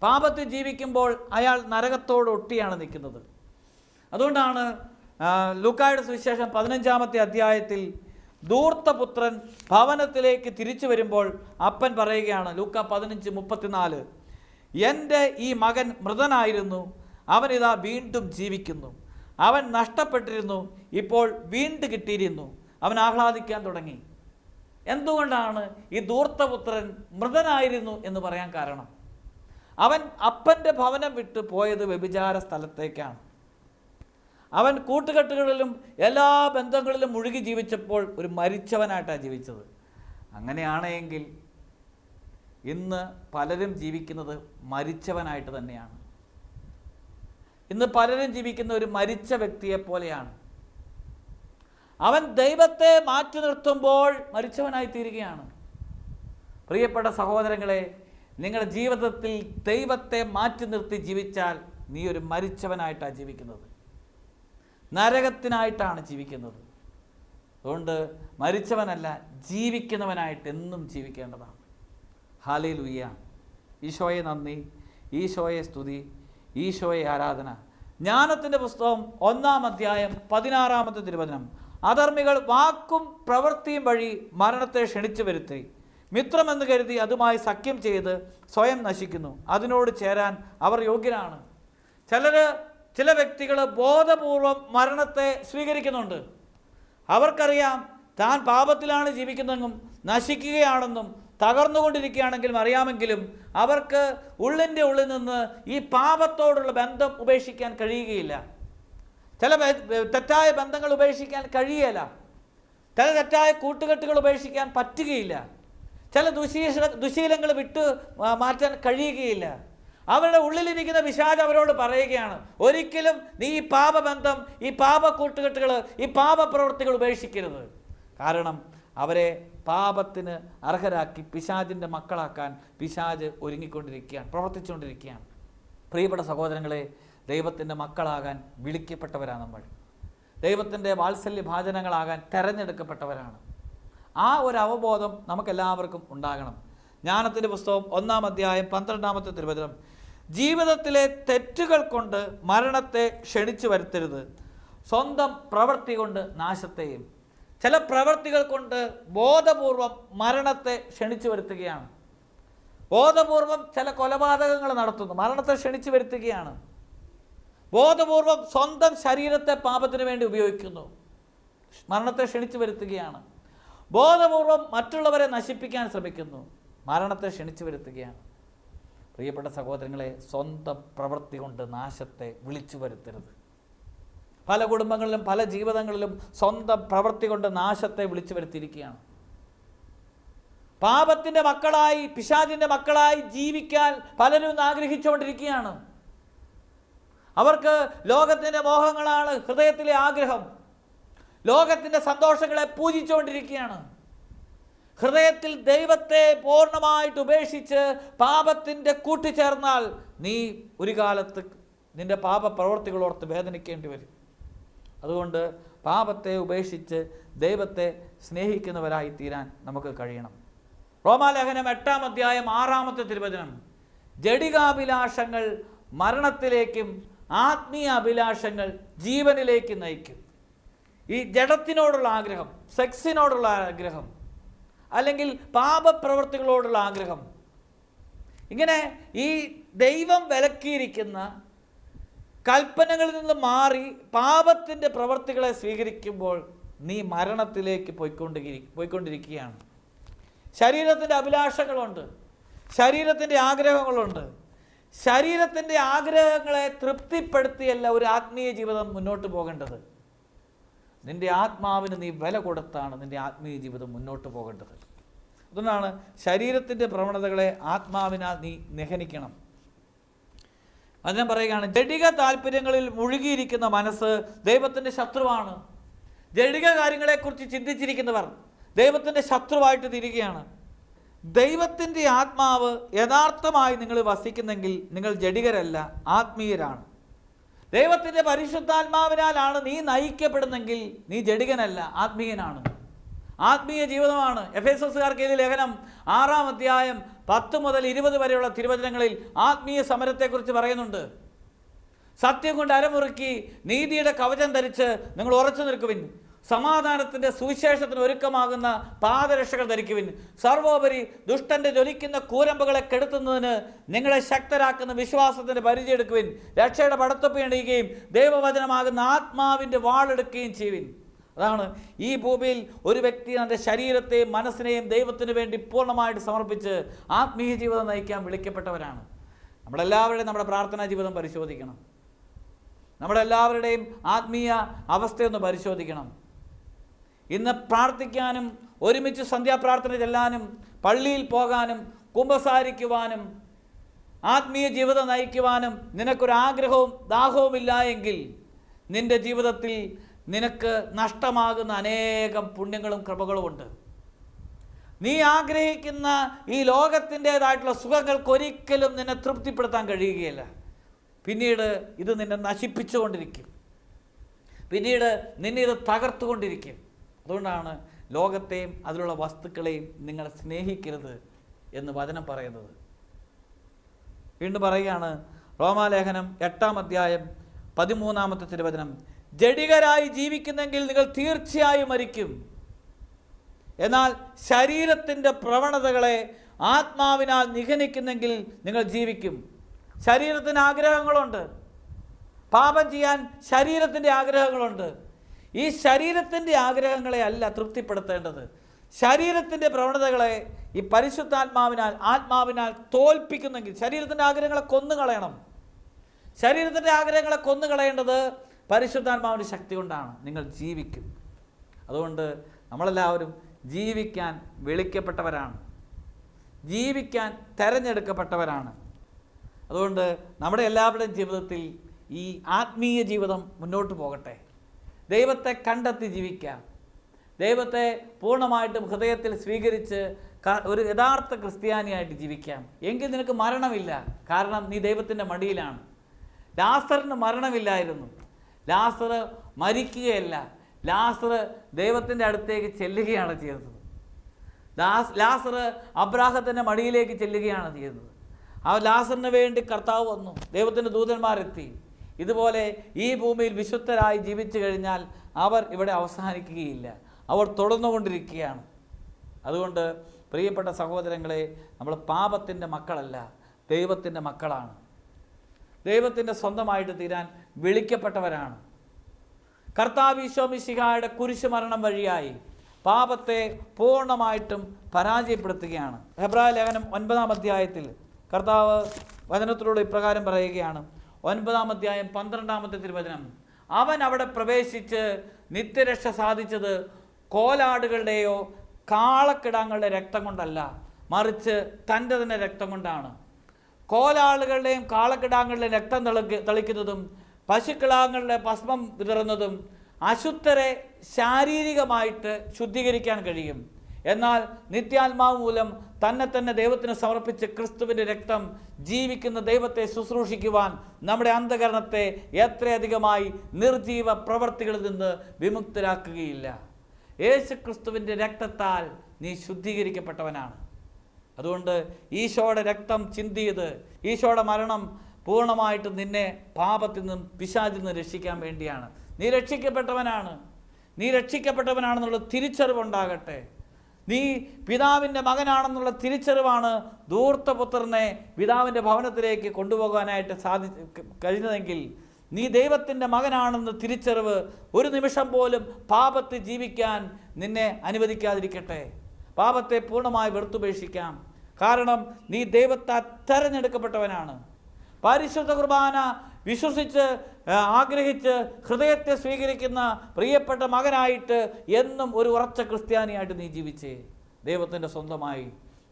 Speaker 3: പാപത്തിൽ ജീവിക്കുമ്പോൾ അയാൾ നരകത്തോട് ഒട്ടിയാണ് നിൽക്കുന്നത്. അതുകൊണ്ടാണ് ലൂക്കായുടെ സുവിശേഷം പതിനഞ്ചാമത്തെ അധ്യായത്തിൽ ധൂർത്തപുത്രൻ ഭവനത്തിലേക്ക് തിരിച്ചു വരുമ്പോൾ അപ്പൻ പറയുകയാണ് ലൂക്ക പതിനഞ്ച് മുപ്പത്തിനാല് എന്റെ ഈ മകൻ മൃതനായിരുന്നു അവനിതാ വീണ്ടും ജീവിക്കുന്നു. അവൻ നഷ്ടപ്പെട്ടിരുന്നു ഇപ്പോൾ വീണ്ടും കിട്ടിയിരുന്നു. അവൻ ആഹ്ലാദിക്കാൻ തുടങ്ങി. എന്തുകൊണ്ടാണ് ഈ ധൂർത്തപുത്രൻ മൃതനായിരുന്നു എന്ന് പറയാൻ കാരണം? അവൻ അപ്പന്റെ ഭവനം വിട്ട് പോയത് വ്യഭിചാര സ്ഥലത്തേക്കാണ്. അവൻ കൂട്ടുകെട്ടുകളിലും എല്ലാ ബന്ധങ്ങളിലും മുഴുകി ജീവിച്ചപ്പോൾ ഒരു മരിച്ചവനായിട്ടാണ് ജീവിച്ചത്. അങ്ങനെയാണെങ്കിൽ ഇന്ന് പലരും ജീവിക്കുന്നത് മരിച്ചവനായിട്ട് തന്നെയാണ്. ഇന്ന് പലരും ജീവിക്കുന്ന ഒരു മരിച്ച വ്യക്തിയെ പോലെയാണ്. അവൻ ദൈവത്തെ മാറ്റി നിർത്തുമ്പോൾ മരിച്ചവനായി തീരുകയാണ്. പ്രിയപ്പെട്ട സഹോദരങ്ങളെ നിങ്ങളുടെ ജീവിതത്തിൽ ദൈവത്തെ മാറ്റി നിർത്തി ജീവിച്ചാൽ നീ ഒരു മരിച്ചവനായിട്ടാണ് ജീവിക്കുന്നത്. നരകത്തിനായിട്ടാണ് ജീവിക്കുന്നത്. അതുകൊണ്ട് മരിച്ചവനല്ല ജീവിക്കുന്നവനായിട്ട് എന്നും ജീവിക്കേണ്ടതാണ്. ഹാലേ ലുയ്യ ഈശോയെ നന്ദി. ഈശോയെ സ്തുതി. ഈശോയെ ആരാധന. ജ്ഞാനത്തിന്റെ പുസ്തകം ഒന്നാം അധ്യായം പതിനാറാമത്തെ തിരുവചനം. അധർമ്മികൾ വാക്കും പ്രവൃത്തിയും വഴി മരണത്തെ ക്ഷണിച്ചു വരുത്തി. മിത്രമെന്ന് കരുതി അതുമായി സഖ്യം ചെയ്ത് സ്വയം നശിക്കുന്നു. അതിനോട് ചേരാൻ അവർ യോഗ്യനാണ് ചിലർ ചില വ്യക്തികൾ ബോധപൂർവം മരണത്തെ സ്വീകരിക്കുന്നുണ്ട്. അവർക്കറിയാം താൻ പാപത്തിലാണ് ജീവിക്കുന്നതെന്നും നശിക്കുകയാണെന്നും തകർന്നുകൊണ്ടിരിക്കുകയാണെങ്കിലും അറിയാമെങ്കിലും അവർക്ക് ഉള്ളിന്റെ ഉള്ളിൽ നിന്ന് ഈ പാപത്തോടുള്ള ബന്ധം ഉപേക്ഷിക്കാൻ കഴിയുകയില്ല. ചില തെറ്റായ ബന്ധങ്ങൾ ഉപേക്ഷിക്കാൻ കഴിയുകയില്ല ചില തെറ്റായ കൂട്ടുകെട്ടുകൾ ഉപേക്ഷിക്കാൻ പറ്റുകയില്ല. ചില ദുശീല ദുശീലങ്ങൾ വിട്ട് മാറ്റാൻ കഴിയുകയില്ല. അവരുടെ ഉള്ളിലിരിക്കുന്ന പിശാജ് അവരോട് പറയുകയാണ്. ഒരിക്കലും നീ ഈ പാപബന്ധം ഈ പാപ കൂട്ടുകെട്ടുകൾ ഈ പാപപ്രവൃത്തികൾ ഉപേക്ഷിക്കരുത്. കാരണം അവരെ പാപത്തിന് അർഹരാക്കി പിശാജിന്റെ മക്കളാക്കാൻ പിശാജ് ഒരുങ്ങിക്കൊണ്ടിരിക്കുകയാണ് പ്രവർത്തിച്ചുകൊണ്ടിരിക്കുകയാണ്. പ്രിയപ്പെട്ട സഹോദരങ്ങളെ ദൈവത്തിന്റെ മക്കളാകാൻ വിളിക്കപ്പെട്ടവരാണ് നമ്മൾ. ദൈവത്തിന്റെ വാത്സല്യ ഭാചനങ്ങളാകാൻ തെരഞ്ഞെടുക്കപ്പെട്ടവരാണ്. ആ ഒരു അവബോധം നമുക്കെല്ലാവർക്കും ഉണ്ടാകണം. ജ്ഞാനത്തിന്റെ പുസ്തകം ഒന്നാം അധ്യായം പന്ത്രണ്ടാമത്തെ തിരുവചനം. ജീവിതത്തിലെ തെറ്റുകൾ കൊണ്ട് മരണത്തെ ക്ഷണിച്ചു വരുത്തരുത്. സ്വന്തം പ്രവൃത്തി കൊണ്ട് നാശത്തെയും. ചില പ്രവൃത്തികൾ കൊണ്ട് ബോധപൂർവം മരണത്തെ ക്ഷണിച്ചു വരുത്തുകയാണ്. ബോധപൂർവം ചില കൊലപാതകങ്ങൾ നടത്തുന്നു മരണത്തെ ക്ഷണിച്ചു വരുത്തുകയാണ്. ബോധപൂർവം സ്വന്തം ശരീരത്തെ പാപത്തിന് വേണ്ടി ഉപയോഗിക്കുന്നു മരണത്തെ ക്ഷണിച്ചു വരുത്തുകയാണ്. ബോധപൂർവം മറ്റുള്ളവരെ നശിപ്പിക്കാൻ ശ്രമിക്കുന്നു മരണത്തെ ക്ഷണിച്ചു വരുത്തുകയാണ്. പ്രിയപ്പെട്ട സഹോദരങ്ങളെ സ്വന്തം പ്രവൃത്തി കൊണ്ട് നാശത്തെ വിളിച്ചു വരുത്തരുത്. പല കുടുംബങ്ങളിലും പല ജീവിതങ്ങളിലും സ്വന്തം പ്രവൃത്തി കൊണ്ട് നാശത്തെ വിളിച്ചു വരുത്തിയിരിക്കുകയാണ്. പാപത്തിന്റെ മക്കളായി പിശാചിന്റെ മക്കളായി ജീവിക്കാൻ പലരും ആഗ്രഹിച്ചുകൊണ്ടിരിക്കുകയാണ്. അവർക്ക് ലോകത്തിന്റെ മോഹങ്ങളാണ് ഹൃദയത്തിലെ ആഗ്രഹം. ലോകത്തിന്റെ സന്തോഷങ്ങളെ പൂജിച്ചുകൊണ്ടിരിക്കുകയാണ്. ഹൃദയത്തിൽ ദൈവത്തെ പൂർണമായിട്ട് ഉപേക്ഷിച്ച് പാപത്തിന്റെ കൂട്ടിച്ചേർന്നാൽ നീ ഒരു കാലത്ത് നിന്റെ പാപ പ്രവർത്തികളോർത്ത് വേദനിക്കേണ്ടി വരും. അതുകൊണ്ട് പാപത്തെ ഉപേക്ഷിച്ച് ദൈവത്തെ സ്നേഹിക്കുന്നവരായി തീരാൻ നമുക്ക് കഴിയണം. റോമാലേഖനം എട്ടാം അധ്യായം ആറാമത്തെ തിരുവചനം. ജഡികാഭിലാഷങ്ങൾ മരണത്തിലേക്കും ആത്മീയ അഭിലാഷങ്ങൾ ജീവനിലേക്ക് നയിക്കും. ഈ ജഡത്തിനോടുള്ള ആഗ്രഹം സെക്സിനോടുള്ള ആഗ്രഹം അല്ലെങ്കിൽ പാപപ്രവർത്തികളോടുള്ള ആഗ്രഹം. ഇങ്ങനെ ഈ ദൈവം വിലക്കിയിരിക്കുന്ന കൽപ്പനകളിൽ നിന്ന് മാറി പാപത്തിന്റെ പ്രവർത്തികളെ സ്വീകരിക്കുമ്പോൾ നീ മരണത്തിലേക്ക് പോയിക്കൊണ്ടിരി പോയിക്കൊണ്ടിരിക്കുകയാണ്. ശരീരത്തിന്റെ അഭിലാഷങ്ങളുണ്ട് ശരീരത്തിന്റെ ആഗ്രഹങ്ങളുണ്ട്. ശരീരത്തിന്റെ ആഗ്രഹങ്ങളെ തൃപ്തിപ്പെടുത്തിയല്ല ഒരു ആത്മീയ ജീവിതം മുന്നോട്ട് പോകേണ്ടത്. നിന്റെ ആത്മാവിന് നീ വില കൊടുത്താണ് നിന്റെ ആത്മീയ ജീവിതം മുന്നോട്ട് പോകേണ്ടത്. അതുകൊണ്ടാണ് ശരീരത്തിന്റെ പ്രവണതകളെ ആത്മാവിനാൽ നീ നിഹനിക്കണം. അതിനെ പറയുകയാണ് ജഡിക താല്പര്യങ്ങളിൽ മുഴുകിയിരിക്കുന്ന മനസ്സ് ദൈവത്തിന്റെ ശത്രുവാണ്. ജഡിക കാര്യങ്ങളെക്കുറിച്ച് ചിന്തിച്ചിരിക്കുന്നവർ ദൈവത്തിന്റെ ശത്രുവായിട്ട് തിരികെയാണ്. ദൈവത്തിന്റെ ആത്മാവ് യഥാർത്ഥമായി നിങ്ങൾ വസിക്കുന്നെങ്കിൽ നിങ്ങൾ ജഡികരല്ല ആത്മീയരാണ്. ദൈവത്തിന്റെ പരിശുദ്ധാത്മാവിനാലാണ് നീ നയിക്കപ്പെടുന്നെങ്കിൽ നീ ജഡികനല്ല ആത്മീയനാണ്. ആത്മീയ ജീവിതമാണ്. എഫ് എസ് എസ്കാർക്ക് എഴുതിയ ലേഖനം ആറാം അധ്യായം പത്ത് മുതൽ ഇരുപത് വരെയുള്ള തിരുവചനങ്ങളിൽ ആത്മീയ സമരത്തെക്കുറിച്ച് പറയുന്നുണ്ട്. സത്യം കൊണ്ട് അരമുറുക്കി നീതിയുടെ കവചം ധരിച്ച് നിങ്ങൾ ഉറച്ചു നിൽക്കുവിൻ. സമാധാനത്തിന്റെ സുവിശേഷത്തിന് ഒരുക്കമാകുന്ന പാദരക്ഷകൾ ധരിക്കുവിൻ. സർവോപരി ദുഷ്ടന്റെ ജ്വലിക്കുന്ന കൂരമ്പുകളെ കെടുത്തുന്നതിന് നിങ്ങളെ ശക്തരാക്കുന്ന വിശ്വാസത്തിന്റെ പരിചയെടുക്കുവിൻ രക്ഷയുടെ പടത്തൊപ്പി എണീക്കുകയും ദൈവവചനമാകുന്ന ആത്മാവിന്റെ വാളെടുക്കുകയും ചെയ്യുവിൻ. അതാണ് ഈ ഭൂമിയിൽ ഒരു വ്യക്തി തന്റെ ശരീരത്തെയും മനസ്സിനെയും ദൈവത്തിന് വേണ്ടി പൂർണമായിട്ട് സമർപ്പിച്ച് ആത്മീയ ജീവിതം നയിക്കാൻ വിളിക്കപ്പെട്ടവരാണ്. നമ്മളെല്ലാവരുടെയും നമ്മുടെ പ്രാർത്ഥനാ ജീവിതം പരിശോധിക്കണം. നമ്മളെല്ലാവരുടെയും ആത്മീയ അവസ്ഥയൊന്ന് പരിശോധിക്കണം. ഇന്ന് പ്രാർത്ഥിക്കാനും ഒരുമിച്ച് സന്ധ്യാപ്രാർത്ഥന ചെല്ലാനും പള്ളിയിൽ പോകാനും കുമ്പസാരിക്കുവാനും ആത്മീയ ജീവിതം നയിക്കുവാനും നിനക്കൊരാഗ്രഹവും ദാഹവും ഇല്ല എങ്കിൽ നിന്റെ ജീവിതത്തിൽ നിനക്ക് നഷ്ടമാകുന്ന അനേകം പുണ്യങ്ങളും കൃപകളും ഉണ്ട്. നീ ആഗ്രഹിക്കുന്ന ഈ ലോകത്തിന്റേതായിട്ടുള്ള സുഖങ്ങൾക്ക് ഒരിക്കലും നിന്നെ തൃപ്തിപ്പെടുത്താൻ കഴിയുകയില്ല. പിന്നീട് ഇത് നിന്നെ നശിപ്പിച്ചുകൊണ്ടിരിക്കും. പിന്നീട് നിന്നെ ഇത് തകർത്തുകൊണ്ടിരിക്കും. അതുകൊണ്ടാണ് ലോകത്തെയും അതിലുള്ള വസ്തുക്കളെയും നിങ്ങൾ സ്നേഹിക്കരുത് എന്ന് വചനം പറയുന്നത്. വീണ്ടും പറയുകയാണ് റോമാലേഖനം എട്ടാം അധ്യായം പതിമൂന്നാമത്തെ തിരുവചനം. ജഡികരായി ജീവിക്കുന്നെങ്കിൽ നിങ്ങൾ തീർച്ചയായും മരിക്കും. എന്നാൽ ശരീരത്തിന്റെ പ്രവണതകളെ ആത്മാവിനാൽ നിഘനിക്കുന്നെങ്കിൽ നിങ്ങൾ ജീവിക്കും. ശരീരത്തിന് ആഗ്രഹങ്ങളുണ്ട്. പാപം ചെയ്യാൻ ശരീരത്തിന്റെ ആഗ്രഹങ്ങളുണ്ട്. ഈ ശരീരത്തിന്റെ ആഗ്രഹങ്ങളെ അല്ല തൃപ്തിപ്പെടുത്തേണ്ടത്. ശരീരത്തിന്റെ പ്രവണതകളെ ഈ പരിശുദ്ധാത്മാവിനാൽ ആത്മാവിനാൽ തോൽപ്പിക്കുന്നെങ്കിൽ ശരീരത്തിന്റെ ആഗ്രഹങ്ങളെ കൊന്നുകളയണം. ശരീരത്തിന്റെ ആഗ്രഹങ്ങളെ കൊന്നുകളയേണ്ടത് പരിശുദ്ധാത്മാവിന്റെ ശക്തി കൊണ്ടാണ്. നിങ്ങൾ ജീവിക്കും. അതുകൊണ്ട് നമ്മളെല്ലാവരും ജീവിക്കാൻ വിളിക്കപ്പെട്ടവരാണ്. ജീവിക്കാൻ തെരഞ്ഞെടുക്കപ്പെട്ടവരാണ്. അതുകൊണ്ട് നമ്മുടെ എല്ലാവരുടെയും ജീവിതത്തിൽ ഈ ആത്മീയ ജീവിതം മുന്നോട്ട് പോകട്ടെ. ദൈവത്തെ കണ്ടെത്തി ജീവിക്കാം. ദൈവത്തെ പൂർണമായിട്ടും ഹൃദയത്തിൽ സ്വീകരിച്ച് ഒരു യഥാർത്ഥ ക്രിസ്ത്യാനിയായിട്ട് ജീവിക്കാം. എങ്കിൽ നിനക്ക് മരണമില്ല. കാരണം നീ ദൈവത്തിന്റെ മടിയിലാണ്. ലാസറിന് മരണമില്ലായിരുന്നു. ലാസർ മരിക്കുകയല്ല. ലാസർ ദൈവത്തിന്റെ അടുത്തേക്ക് ചെല്ലുകയാണ് ചെയ്തത്. ദാസ് ലാസർ അബ്രാഹത്തിന്റെ മടിയിലേക്ക് ചെല്ലുകയാണ് ചെയ്യുന്നത് ആ ലാസറിന് വേണ്ടി കർത്താവ് വന്നു. ദൈവത്തിന്റെ ദൂതന്മാരെത്തി. ഇതുപോലെ ഈ ഭൂമിയിൽ വിശുദ്ധരായി ജീവിച്ചു കഴിഞ്ഞാൽ അവർ ഇവിടെ അവസാനിക്കുകയില്ല. അവർ തുടർന്നുകൊണ്ടിരിക്കുകയാണ്. അതുകൊണ്ട് പ്രിയപ്പെട്ട സഹോദരങ്ങളെ നമ്മൾ പാപത്തിന്റെ മക്കളല്ല ദൈവത്തിന്റെ മക്കളാണ്. ദൈവത്തിന്റെ സ്വന്തമായിട്ട് തീരാൻ വിളിക്കപ്പെട്ടവരാണ്. കർത്താവ് ഈശോമിശിഹായുടെ കുരിശുമരണം വഴിയായി പാപത്തെ പൂർണമായിട്ടും പരാജയപ്പെടുത്തുകയാണ്. ഹെബ്രായ ലേഖനം ഒൻപതാം അധ്യായത്തിൽ കർത്താവ് വചനത്തിലൂടെ ഇപ്രകാരം പറയുകയാണ് ഒൻപതാം അധ്യായം പന്ത്രണ്ടാമത്തെ തിരുവചനം. അവൻ അവിടെ പ്രവേശിച്ച് നിത്യരക്ഷ സാധിച്ചത് കോലാടുകളുടെയോ കാളക്കിടാങ്ങളുടെ രക്തം കൊണ്ടല്ല മറിച്ച് തന്റെ തന്നെ രക്തം കൊണ്ടാണ്. കോലാളുകളുടെയും കാളക്കിടാങ്ങളുടെയും രക്തം തളിക്ക് തളിക്കുന്നതും പശുക്കിടാങ്ങളുടെ ഭസ്മം വിതറുന്നതും അശുദ്ധരെ ശാരീരികമായിട്ട് ശുദ്ധീകരിക്കാൻ കഴിയും. എന്നാൽ നിത്യാത്മാവ് മൂലം തന്നെ തന്നെ ദൈവത്തിന് സമർപ്പിച്ച് ക്രിസ്തുവിന്റെ രക്തം ജീവിക്കുന്ന ദൈവത്തെ ശുശ്രൂഷിക്കുവാൻ നമ്മുടെ അന്ധകരണത്തെ എത്രയധികമായി നിർജീവ പ്രവർത്തികളിൽ നിന്ന് വിമുക്തരാക്കുകയില്ല. യേശു ക്രിസ്തുവിന്റെ രക്തത്താൽ നീ ശുദ്ധീകരിക്കപ്പെട്ടവനാണ്. അതുകൊണ്ട് ഈശോയുടെ രക്തം ചിന്തിയത് ഈശോയുടെ മരണം പൂർണമായിട്ട് നിന്നെ പാപത്തിൽ നിന്നും പിശാചിൽ നിന്ന് രക്ഷിക്കാൻ വേണ്ടിയാണ്. നീ രക്ഷിക്കപ്പെട്ടവനാണ്. നീ രക്ഷിക്കപ്പെട്ടവനാണെന്നുള്ള തിരിച്ചറിവുണ്ടാകട്ടെ നീ പിതാവിന്റെ മകനാണെന്നുള്ള തിരിച്ചറിവാണ് ധൂർത്തപുത്രനെ പിതാവിന്റെ ഭവനത്തിലേക്ക് കൊണ്ടുപോകാനായിട്ട് സാധി കഴിഞ്ഞതെങ്കിൽ നീ ദൈവത്തിന്റെ മകനാണെന്ന് തിരിച്ചറിവ് ഒരു നിമിഷം പോലും പാപത്തെ ജീവിക്കാൻ നിന്നെ അനുവദിക്കാതിരിക്കട്ടെ. പാപത്തെ പൂർണമായി വെറുത്തുപേക്ഷിക്കാം. കാരണം നീ ദൈവത്താൽ തെരഞ്ഞെടുക്കപ്പെട്ടവനാണ്. പരിശുദ്ധ കുർബാന വിശ്വസിച്ച് ആഗ്രഹിച്ച് ഹൃദയത്തെ സ്വീകരിക്കുന്ന പ്രിയപ്പെട്ട മകനായിട്ട് എന്നും ഒരു ഉറച്ച ക്രിസ്ത്യാനിയായിട്ട് നീ ജീവിച്ചേ. ദൈവത്തിന്റെ സ്വന്തമായി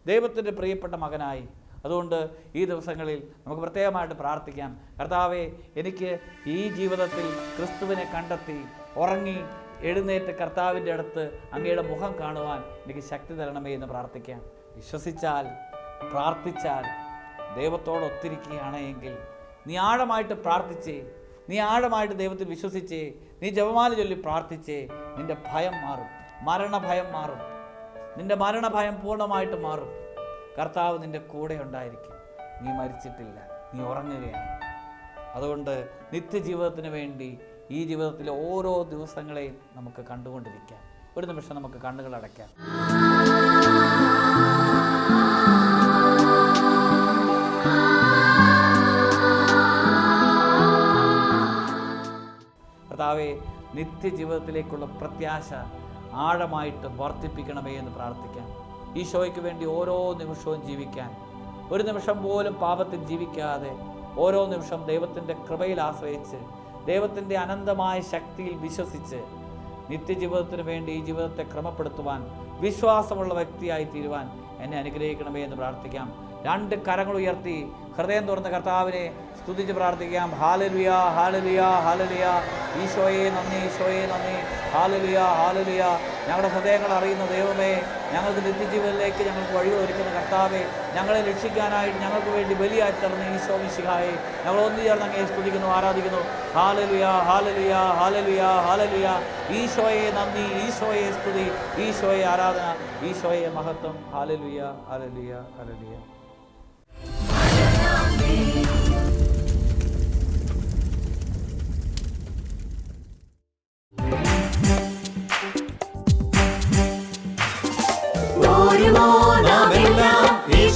Speaker 3: ദൈവത്തിന്റെ പ്രിയപ്പെട്ട മകനായി. അതുകൊണ്ട് ഈ ദിവസങ്ങളിൽ നമുക്ക് പ്രത്യേകമായിട്ട് പ്രാർത്ഥിക്കാം. കർത്താവെ എനിക്ക് ഈ ജീവിതത്തിൽ ക്രിസ്തുവിനെ കണ്ടെത്തി ഉറങ്ങി എഴുന്നേറ്റ് കർത്താവിന്റെ അടുത്ത് അങ്ങയുടെ മുഖം കാണുവാൻ എനിക്ക് ശക്തി തരണമേ എന്ന് പ്രാർത്ഥിക്കാം. വിശ്വസിച്ചാൽ പ്രാർത്ഥിച്ചാൽ ദൈവത്തോട് ഒത്തിരിക്കുകയാണ് എങ്കിൽ നീ ആഴമായിട്ട് പ്രാർത്ഥിച്ചേ. നീ ആഴമായിട്ട് ദൈവത്തിൽ വിശ്വസിച്ചേ. നീ ജപമാല ചൊല്ലി പ്രാർത്ഥിച്ചേ. നിന്റെ ഭയം മാറും. മരണഭയം മാറും. നിന്റെ മരണഭയം പൂർണമായിട്ട് മാറും. കർത്താവ് നിന്റെ കൂടെ ഉണ്ടായിരിക്കും. നീ മരിച്ചിട്ടില്ല. നീ ഉറങ്ങുകയാണ്. അതുകൊണ്ട് നിത്യജീവിതത്തിന് വേണ്ടി ഈ ജീവിതത്തിലെ ഓരോ ദിവസങ്ങളെയും നമുക്ക് കണ്ടുകൊണ്ടിരിക്കാം. ഒരു നിമിഷം നമുക്ക് കണ്ണുകൾ അടയ്ക്കാം കർത്താവെ നിത്യജീവിതത്തിലേക്കുള്ള പ്രത്യാശ ആഴമായിട്ട് വർദ്ധിപ്പിക്കണമേ എന്ന് പ്രാർത്ഥിക്കാം. ഈശോയ്ക്ക് വേണ്ടി ഓരോ നിമിഷവും ജീവിക്കാൻ ഒരു നിമിഷം പോലും പാപത്തിൽ ജീവിക്കാതെ ഓരോ നിമിഷം ദൈവത്തിന്റെ കൃപയിൽ ആശ്രയിച്ച് ദൈവത്തിന്റെ അനന്തമായ ശക്തിയിൽ വിശ്വസിച്ച് നിത്യജീവിതത്തിന് വേണ്ടി ഈ ജീവിതത്തെ ക്രമപ്പെടുത്തുവാൻ വിശ്വാസമുള്ള വ്യക്തിയായി തീരുവാൻ എന്നെ അനുഗ്രഹിക്കണമേ എന്ന് പ്രാർത്ഥിക്കാം. രണ്ട് കരങ്ങൾ ഉയർത്തി ഹൃദയം തുറന്ന കർത്താവിനെ സ്തുതിച്ച് പ്രാർത്ഥിക്കാം. ഹാലലിയ ഹാലലിയ ഹാലലിയ ഈശോയെ നന്ദി ഈശോയെ നന്ദി. ഹാലലിയ ഹാലലിയ ഞങ്ങളുടെ ഹൃദയങ്ങൾ അറിയുന്ന ദൈവമേ ഞങ്ങൾക്ക് നിത്യജീവനിലേക്ക് ഞങ്ങൾക്ക് വഴി ഒരുക്കുന്ന കർത്താവെ ഞങ്ങളെ രക്ഷിക്കാനായിട്ട് ഞങ്ങൾക്ക് വേണ്ടി ബലിയായി തരുന്ന ഈശോ മിശിഹായെ ഞങ്ങൾ ഒന്നു ചേർന്ന് അങ്ങേ സ്തുതിക്കുന്നു ആരാധിക്കുന്നു. ഹാലലിയ ഹാലലിയ ഹാലലിയ ഹാലലിയ ഈശോയെ നന്ദി ഈശോയെ സ്തുതി ഈശോയെ ആരാധന ഈശോയെ മഹത്വം. ഹാലലിയ ഹാലലിയ ഹാലലുയ